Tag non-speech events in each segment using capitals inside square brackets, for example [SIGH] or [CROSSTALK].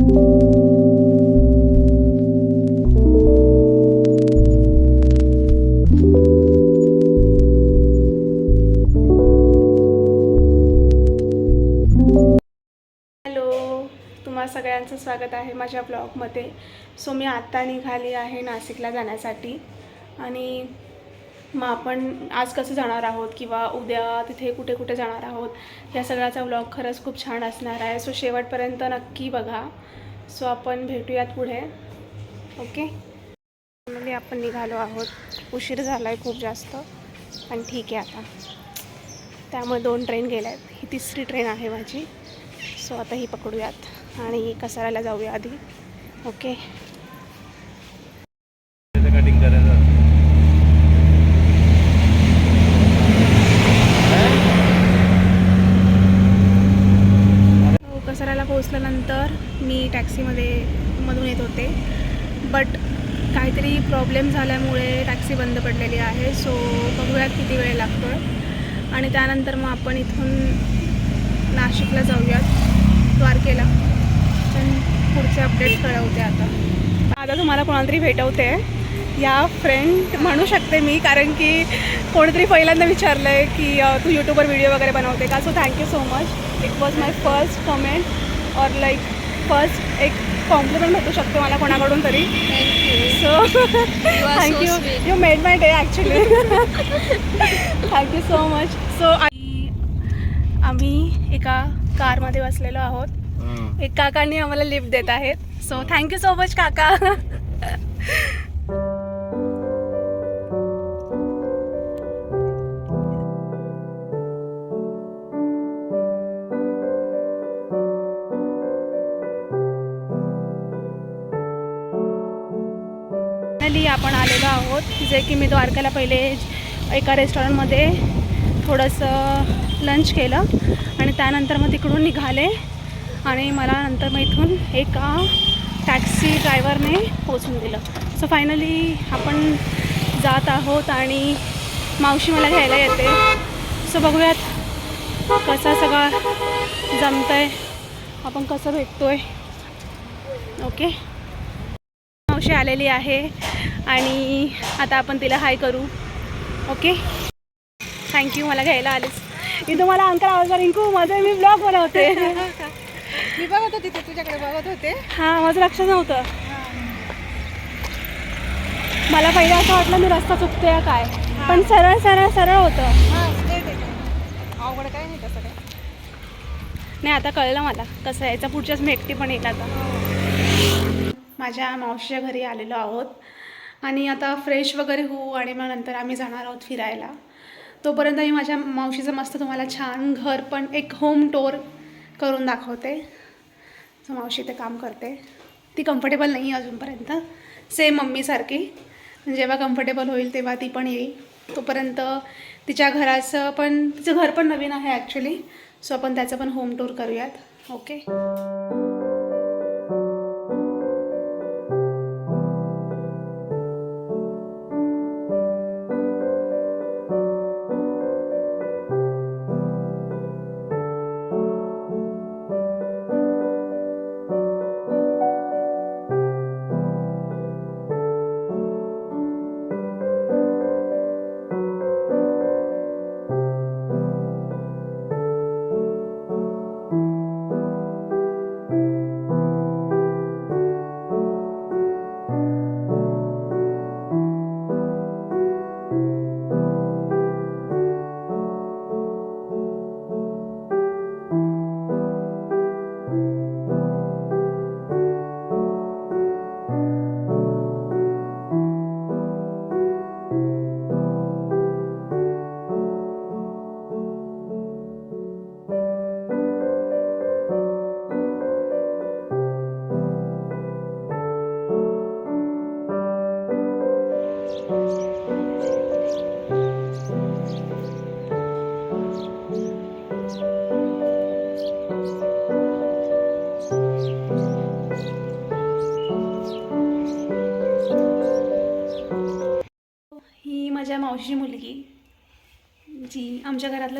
Hello तुम्हाला सगळ्यांचं स्वागत आहे माझ्या ब्लॉगमध्ये. सो मी आत्ता निघाली आहे नाशिकला जाण्यासाठी आणि मग आपण आज कसं जाणार आहोत किंवा उद्या तिथे कुठे कुठे जाणार आहोत या सगळ्याचा व्लॉग खरंच खूप छान असणार आहे. सो शेवटपर्यंत नक्की बघा. सो आपण भेटूयात पुढे. ओके म्हणजे आपण निघालो आहोत. उशीर झाला आहे खूप जास्त. पण ठीक आहे आता. त्यामुळे दोन ट्रेन गेल्या आहेत ही तिसरी ट्रेन आहे माझी. सो आता ही पकडूयात. आणि कसाऱ्याला जाऊया आधी. ओके पोचल्यानंतर मी टॅक्सीमध्ये मधून येत होते. बट काहीतरी प्रॉब्लेम झाल्यामुळे टॅक्सी बंद पडलेली आहे. सो बघूयात किती वेळ लागतो आहे आणि त्यानंतर मग आपण इथून नाशिकला जाऊयात. द्वारकेला. पण पुढचे अपडेट कळवते आता. आता तुम्हाला कोणाला तरी भेटवते. या फ्रेंड म्हणू शकते मी कारण की कोणीतरी पहिल्यांदा विचारलं आहे की तू यूट्यूबवर व्हिडिओ वगैरे बनवते का? So thank you so much it was my first comment और लाईक फर्स्ट एक कॉम्प्लिमेंट भेटू शकते मला कोणाकडून तरी. So thank you you made my day actually thank you so much so आम्ही एका कारमध्ये बसलेलो आहोत. एक काकांनी आम्हाला लिफ्ट देत आहेत. सो थँक्यू सो मच काका. [LAUGHS] आहोत जे की मी द्वारकाला पहिले एका रेस्टॉरंटमध्ये थोडंसं लंच केलं आणि त्यानंतर मग तिकडून निघाले आणि मला नंतर मग इथून एका टॅक्सी ड्रायव्हरने पोचून दिलं. सो फायनली आपण जात आहोत आणि मावशी मला घ्यायला येते. सो बघूयात कसा सगळा जमतं आहे आपण कसं भेटतो आहे ओके मावशी आलेली आहे. आणि आता आपण तिला हाय करू. ओके थँक्यू मला घ्यायला आलीस. मी तुम्हाला अंकल आवाज रिंकू माझं मी ब्लॉग बनवते. [LAUGHS] मी बघत होते ते तुझ्याकडे बघत होते. हां माझं लक्ष नव्हतं. मला पहिलं असं वाटलं मी रस्ता चुकते काय. पण सरळ सरळ सरळ होतं. हा अवघड काय नाही तसं काय नाही आता कळलं मला कसं यायचं पुढच्याच मी एकटी पण येईल आता. माझ्या मावशीच्या घरी आलेलो आहोत. आणि आता फ्रेश वगैरे होऊ आणि मग नंतर आम्ही जाणार आहोत फिरायला. तोपर्यंत मी माझ्या मावशीचं मस्त तुम्हाला छान घर पण एक होम टोर करून दाखवते. सो मावशी ते काम करते. ती कम्फर्टेबल नाही आहे अजूनपर्यंत. सेम मम्मीसारखी. जेव्हा कम्फर्टेबल होईल तेव्हा ती पण येईल. तोपर्यंत तिच्या घराचं पण तिचं घर पण नवीन आहे ॲक्च्युली सो आपण त्याचं पण होम टूर करूयात. ओके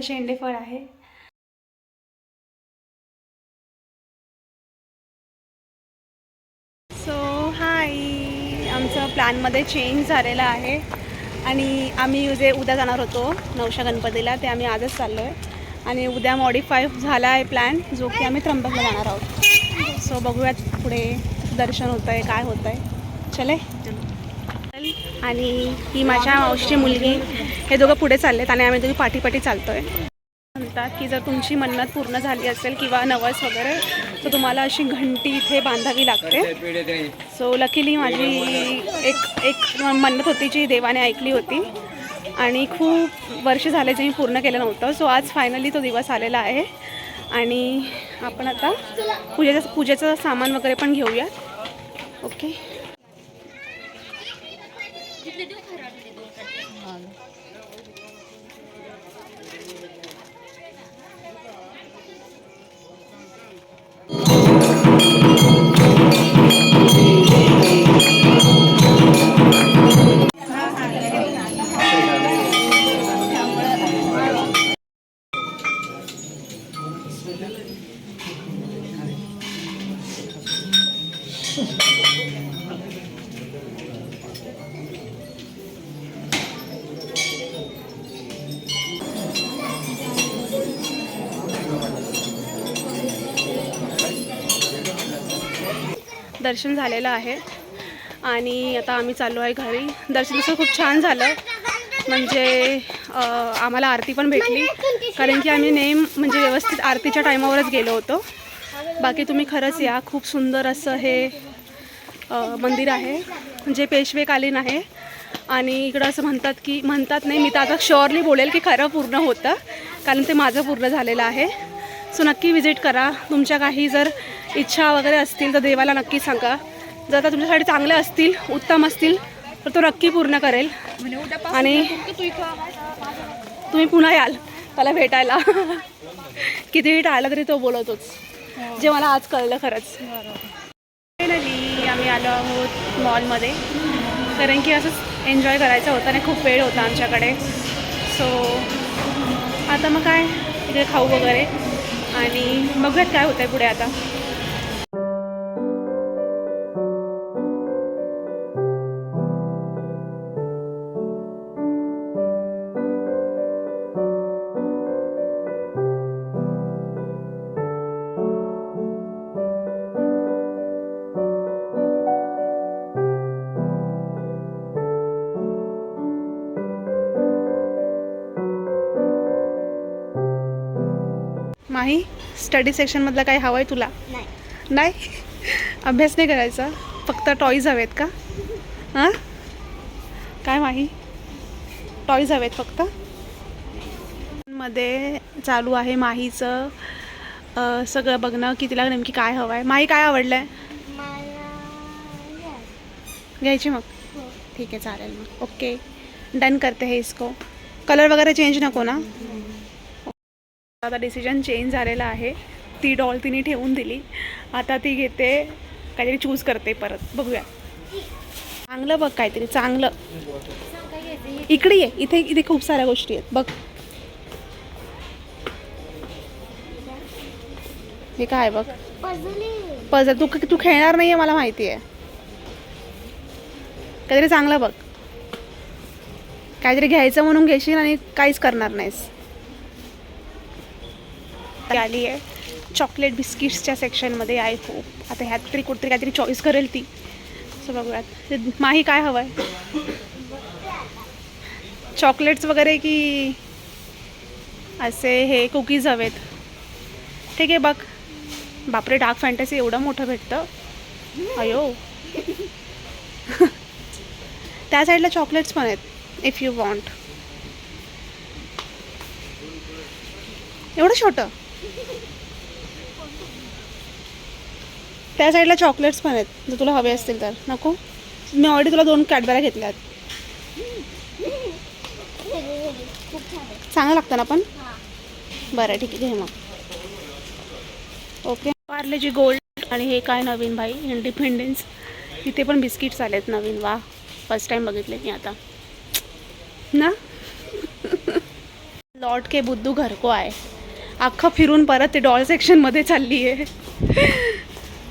माझं शेंडेफळ आहे. सो हाय आमचं प्लॅनमध्ये चेंज झालेला आहे. आणि आम्ही जे उद्या जाणार होतो नवशा गणपतीला. ते आम्ही आजच चाललो आहे आणि उद्या मॉडीफाय झाला आहे प्लॅन जो की आम्ही त्र्यंबकला जाणार आहोत. सो बघूयात पुढे दर्शन होतं आहे काय होतं आहे चले. आणि ही माझ्या मावशीची मुलगी. हे दोघं पुढे चाललेत आणि आम्ही दोघी पाठीपाठी चालतो आहे म्हणतात की जर तुमची मन्नत पूर्ण झाली असेल किंवा नवस वगैरे तर तुम्हाला अशी घंटी इथे बांधावी लागते. सो लकीली माझी एक एक मन्नत होती जी देवाने ऐकली होती. आणि खूप वर्ष झाले जे मी पूर्ण केलं नव्हतं. सो आज फायनली तो दिवस आलेला आहे. आणि आपण आता पूजेचं पूजेचं सामान वगैरे पण घेऊया ओके दर्शन झालेलं आहे. आणि आता आम्ही चाललो आहे घरी. दर्शन तसं खूप छान झालं. म्हणजे आम्हाला आरती पण भेटली. कारण की आम्ही नेम म्हणजे व्यवस्थित आरतीच्या टायमावरच गेलो होतो. बाकी तुम्ही खरंच या. खूप सुंदर असं हे मंदिर आहे. जे पेशवेकालीन आहे. आणि इकडं असं म्हणतात की म्हणतात नाही मी तर आता शुअरली बोलेल की खरं पूर्ण होतं. कारण ते माझं पूर्ण झालेलं आहे. सो नक्की विजिट करा. तुमच्या काही जर इच्छा वगैरे असतील तर देवाला नक्की सांगा. जर आता तुमच्यासाठी चांगले असतील उत्तम असतील तर तो नक्की पूर्ण करेल. आणि तुम्ही पुन्हा याल त्याला भेटायला. [LAUGHS] कितीही टाळलं तरी तो बोलवतोच जे मला आज कळलं खरंच. फायनली आम्ही आलो आहोत मॉलमध्ये कारण की असंच एन्जॉय करायचं होतं आणि खूप वेळ होता आमच्याकडे. सो आता मग काय? इकडे खाऊ वगैरे. आणि बघूयात काय होतं आहे पुढे आता. माही स्टडी सेक्शनमधलं काय हवं आहे तुला? नाही. अभ्यास नाही करायचा? फक्त टॉईज हवेत का? हां? काय माही? टॉईज हवेत फक्त? मध्ये चालू आहे माहीचं. सगळं बघणं की तिला नेमकी काय हवं आहे माही काय आवडलं आहे घ्यायची मग? ठीक आहे चालेल मग. ओके डन करते हे इसको. कलर वगैरे चेंज नको ना? आता डिसिजन चेंज झालेला आहे. ती डॉल तिने ठेवून दिली. आता ती घेते काहीतरी चूज करते परत. बघूया. चांगलं बघ काहीतरी चांगलं. इकडे ये इथे इथे खूप साऱ्या गोष्टी आहेत. बघ. हे काय बघ? पझल तू तू खेळणार नाही आहे मला माहिती आहे काहीतरी चांगलं बघ. काहीतरी घ्यायचं म्हणून घेशील आणि काहीच करणार नाहीस. आता आली आहे. चॉकलेट बिस्किट्सच्या सेक्शनमध्ये आय होप आता ह्यात तरी कुठतरी काहीतरी चॉईस करेल ती. सो बघूयात. माही काय हवं आहे चॉकलेट्स वगैरे की असे हे कुकीज हवेत. ठीक आहे बघ. बापरे डार्क फॅन्टसी एवढं मोठं भेटतं. अयो. [LAUGHS] त्या साईडला चॉकलेट्स पण आहेत इफ यू वॉन्ट एवढं छोटं? त्या साईडला चॉकलेट्स पण आहेत. जर तुला हवे असतील तर. नको? मी ऑलरेडी तुला दोन कॅडबऱ्या घेतल्यात चांगलं लागतं ना पण? बरं ठीक आहे. घे मग. ओके पार्लेजी गोल्ड आणि हे काय नवीन भाई? इंडिपेंडन्स इथे पण बिस्किट्स आलेत नवीन. वा. फर्स्ट टाइम बघितले मी आता. ना? [LAUGHS] लॉट के बुद्धू घर को आहे अख्खं फिरून परत ते डॉल सेक्शनमध्ये चालली आहे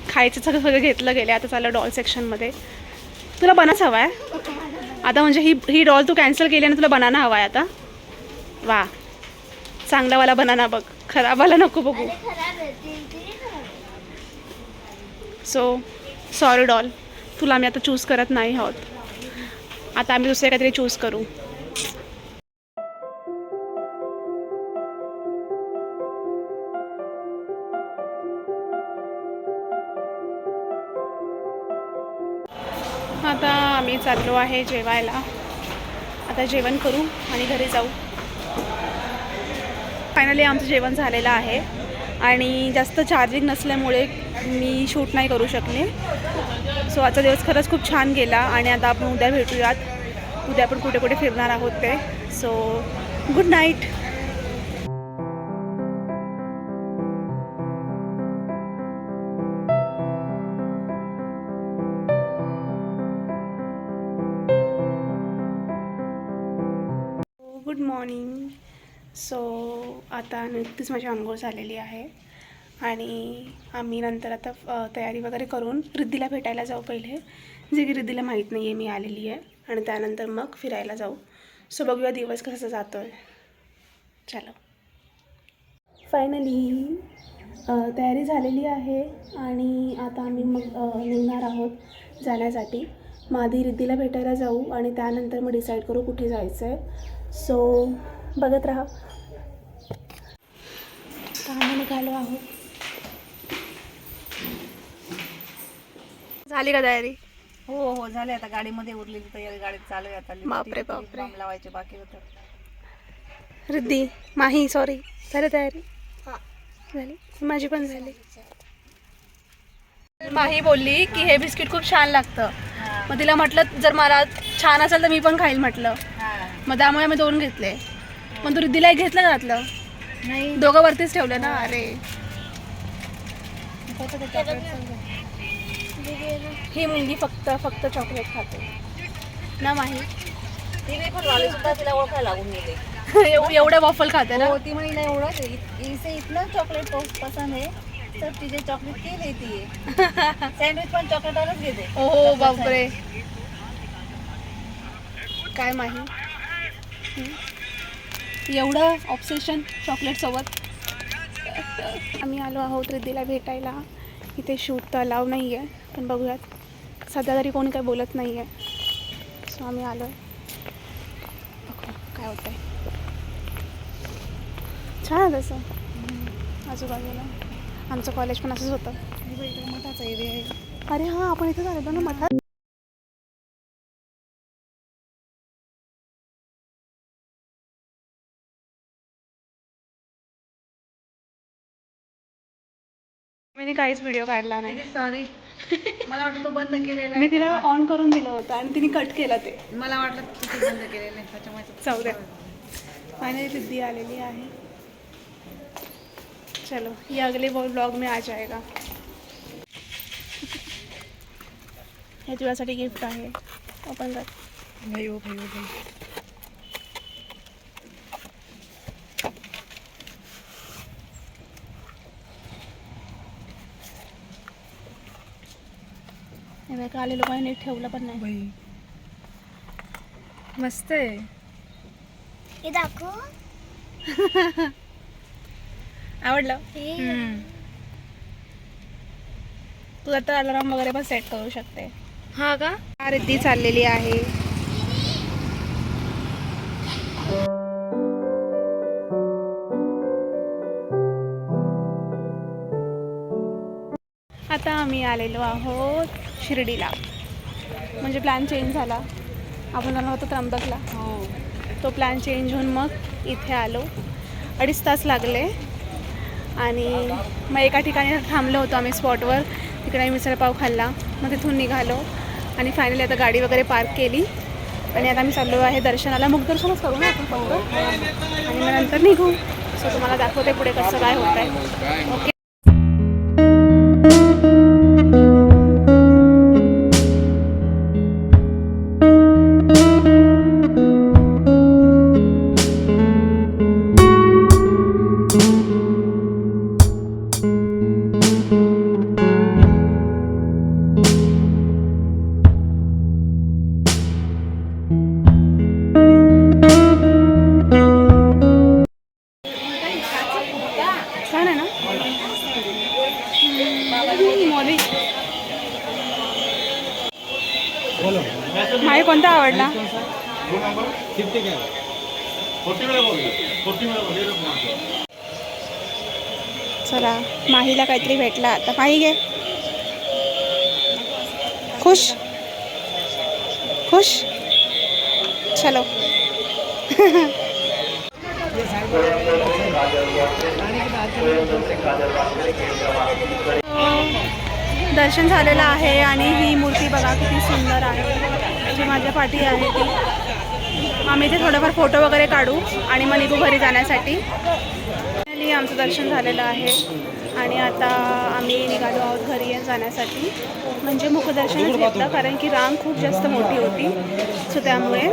खायचं सगळं सगळं घेतलं गेलं आता चाललं डॉल सेक्शनमध्ये तुला बनाच हवा आहे आता म्हणजे ही ही डॉल तू कॅन्सल केली आणि तुला बनाना हवा आहे आता? वा. चांगलावाला बनाना बघ. खराबवाला नको बघू. सो सॉरी डॉल तुला आम्ही आता चूज करत नाही आहोत. आता आम्ही दुसरे काहीतरी चूज करू. आता आम्ही चाललो आहे जेवायला. आता जेवण करू आणि घरी जाऊ. फायनली आमचं जेवण झालेलं आहे. आणि जास्त चार्जिंग नसल्यामुळे मी शूट नाही करू शकले. सो आजचा दिवस खरंच खूप छान गेला आणि आता आपण उद्या भेटूयात. उद्या आपण कुठे कुठे फिरणार आहोत ते. So good night good morning. So आता नुकतीच माझी आंघोळ झालेली आहे. आणि आम्ही नंतर आता तयारी वगैरे करून रिद्धीला भेटायला जाऊ पहिले. जे की रिद्धीला माहीत नाही आहे मी आलेली आहे. आणि त्यानंतर मग फिरायला जाऊ. सो बघूया दिवस कसा जातो आहे चलो फायनली तयारी झालेली आहे. आणि आता आम्ही मग निघणार आहोत जाण्यासाठी. मग आधी रिद्धीला भेटायला जाऊ आणि त्यानंतर मग डिसाईड करू कुठे जायचं आहे सो बघत राहा. आम्ही निघालो आहोत. झाली का तयारी? हो हो झाले आता. गाडीमध्ये उरलेली तयारी. गाडीत चालू आहे आता. बापरे, बापरे. लावायचे बाकी होतं. रिद्धी माही सॉरी झाली तयारी? झाली? माझी पण झाली. माही बोलली की हे बिस्किट खूप छान लागतं. मग तिला म्हटलं जर मला छान असेल तर मी पण खाईल म्हटलं. मग त्यामुळे मी दोन घेतले. मग तू रिद्धीला एक घेतलं घातलं नाही. दोघं वरतीच ठेवलं ना अरे. ही मुलगी फक्त फक्त चॉकलेट खाते. ना माही. तिने पण लावले सुद्धा तिला ओळखायला लागून गेले. [LAUGHS] एव- एवढ्या वॉफल खाते ना. हो ती म्हणीला एवढं इसे इथलं चॉकलेट पसंद आहे. तर तिचे चॉकलेट के लेती है सँडविच पण चॉकलेटवरच घेते. ओ बापरे. काय माही? हं? एवढं ऑब्सेशन चॉकलेटसोबत आम्ही आलो आहोत रिद्धीला भेटायला. इथे शूट तर अलाव नाही आहे पण बघूयात. सध्या तरी कोणी काही बोलत नाही आहे सो आम्ही आलो आहे बघू काय होतं आहे छान आहे तसं. आजूबाजूला. आमचं कॉलेज पण असंच होतं. मठाचा एरिया आहे. अरे हां आपण इथे झालो ना मठात. मी काहीच व्हिडिओ काढला नाही. सॉरी मला वाटलं तो बंद केलेला मी तिला ऑन करून दिलं होतं आणि तिने कट केला ते. मला वाटलं बंद केलेलं आहे त्याच्यामुळे जाऊ द्या फायनली रिद्धी आलेली आहे. चलो ये अगले ब्लॉग में आ जाएगा हे तुझ्यासाठी गिफ्ट आहे. ओपन कर भाई हो भाई हो भाई हे बघ, आले लोकांनी नीट ठेवलं पण नाही. भाई मस्त आहे. हे दाखव. [LAUGHS] आवडलं? हे. तू आता अलाराम वगैरे पण सेट करू शकते. हा का? रिद्धी चाललेली आहे. आता आम्ही आलेलो आहोत शिर्डीला. म्हणजे प्लॅन चेंज झाला. आपण आलो होतो त्र्यंबकला. हो. तो प्लॅन चेंज होऊन मग इथे आलो. अडीच तास लागले. आणि मग एका ठिकाणी थांबलो होतो आम्ही स्पॉटवर तिकडे आम्ही मिसळपाव खाल्ला. मग तिथून निघालो. आणि फायनली आता गाडी वगैरे पार्क केली. आणि आता आम्ही चाललो आहे दर्शनाला. मुखदर्शनच करू ना आपण फक्त आणि मग नंतर निघू. सो तुम्हाला दाखवते पुढे कसं काय होत आहे ओके आता माही घे खुश? खुश? चलो. दर्शन झालेलं आहे आणि ही मूर्ती बघा किती सुंदर आहे. जी माझ्या पाठी आहे ती. आम्ही इथे थोडंफार फोटो वगैरे काढू आणि मग निघू घरी जाण्यासाठी. आमचं दर्शन झालेलं आहे. आणि आता आम्ही निघालो आहोत घरी जाण्यासाठी. म्हणजे मुखदर्शनच घेतलं कारण की रांग खूप जास्त मोठी होती. सो त्यामुळे.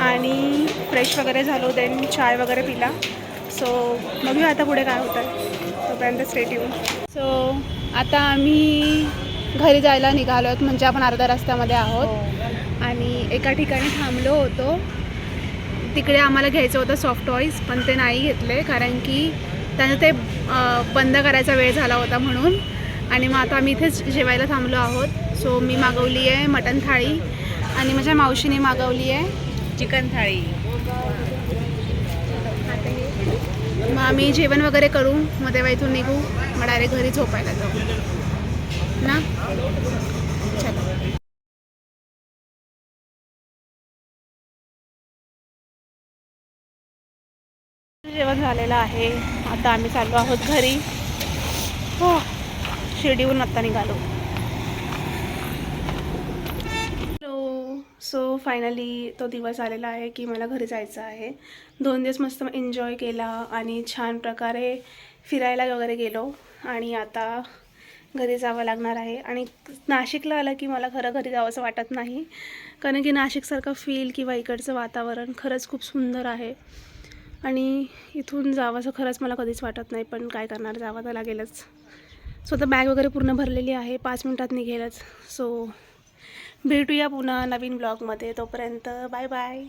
आणि फ्रेश वगैरे झालो देन चाय वगैरे पिला. सो बघूया आता पुढे काय होतं तोपर्यंत स्टेट येऊन सो आता आम्ही घरी जायला निघालो आहोत. म्हणजे आपण अर्ध्या रस्त्यामध्ये आहोत. आणि एका ठिकाणी थांबलो होतो. तिकडे आम्हाला घ्यायचं होतं सॉफ्ट टॉईज पण ते नाही घेतले कारण की त्यानं ते बंद करायचा वेळ झाला होता म्हणून. आणि मग आता आम्ही इथेच जेवायला थांबलो आहोत. सो मी मागवली आहे मटण थाळी आणि माझ्या मावशीने मागवली आहे. चिकन थाळी. मग आम्ही जेवण वगैरे करू. मग तेव्हा इथून निघू. मग डायरेक्ट घरी झोपायला जाऊ. ना? झालेला आहे. आता आम्ही चाललो आहोत घरी. हो शिर्डीहून आत्ता निघालो. हॅलो सो फायनली तो दिवस आलेला आहे की मला घरी जायचं आहे. दोन दिवस मस्त एन्जॉय केला आणि छान प्रकारे फिरायला वगैरे गेलो. आणि आता घरी जावं लागणार आहे. आणि नाशिकला आलं की मला खरं घरी जावंसं वाटत नाही. कारण की नाशिकसारखं फील किंवा इकडचं वातावरण खरंच खूप सुंदर आहे. आणि इथून जावंसं खरंच मला कधीच वाटत नाही पण काय करणार? जावं तर लागेलच. सो आता बॅग वगैरे पूर्ण भरलेली आहे. पाच मिनटात निघेलच. सो भेटूया पुन्हा नवीन ब्लॉगमध्ये तोपर्यंत बाय बाय